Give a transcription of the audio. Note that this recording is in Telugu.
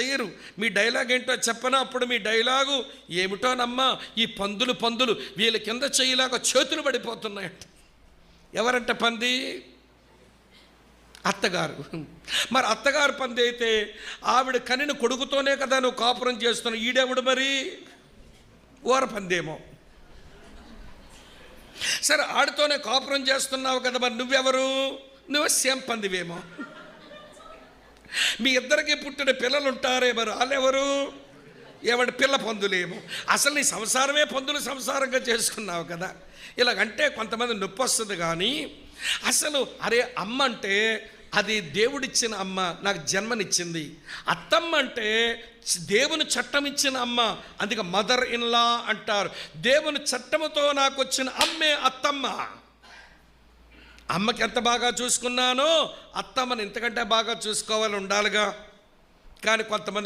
చేయరు. మీ డైలాగ్ ఏంటో చెప్పనా? అప్పుడు మీ డైలాగు ఏమిటోనమ్మా ఈ పందులు పందులు వీళ్ళ కింద చేయలాగా చేతులు పడిపోతున్నాయంట. ఎవరంట పంది? అత్తగారు. మరి అత్తగారు పంది అయితే ఆవిడ కనిన కొడుకుతోనే కదా నువ్వు కాపురం చేస్తున్నావు. ఈడెవడు మరి? ఓర పందేమో. సరే ఆడితోనే కాపురం చేస్తున్నావు కదా మరి నువ్వెవరు? నువ్వు సేమ్ పందివేమో. మీ ఇద్దరికి పుట్టిన పిల్లలు ఉంటారే మరి వాళ్ళెవరు? ఎవడి పిల్ల పందులేమో. అసలు నీ సంసారమే పందులు సంసారంగా చేసుకున్నావు కదా. ఇలాగంటే కొంతమంది నొప్పి వస్తుంది కానీ అసలు అరే అమ్మ అంటే అది దేవుడిచ్చిన అమ్మ నాకు జన్మనిచ్చింది. అత్తమ్మ అంటే దేవుని చట్టం ఇచ్చిన అమ్మ అందుకే మదర్ ఇన్లా అంటారు. దేవుని చట్టముతో నాకు వచ్చిన అమ్మే అత్తమ్మ. అమ్మకి ఎంత బాగా చూసుకున్నానో అత్తమ్మని ఇంతకంటే బాగా చూసుకోవాలి ఉండాలిగా. కానీ కొంతమంది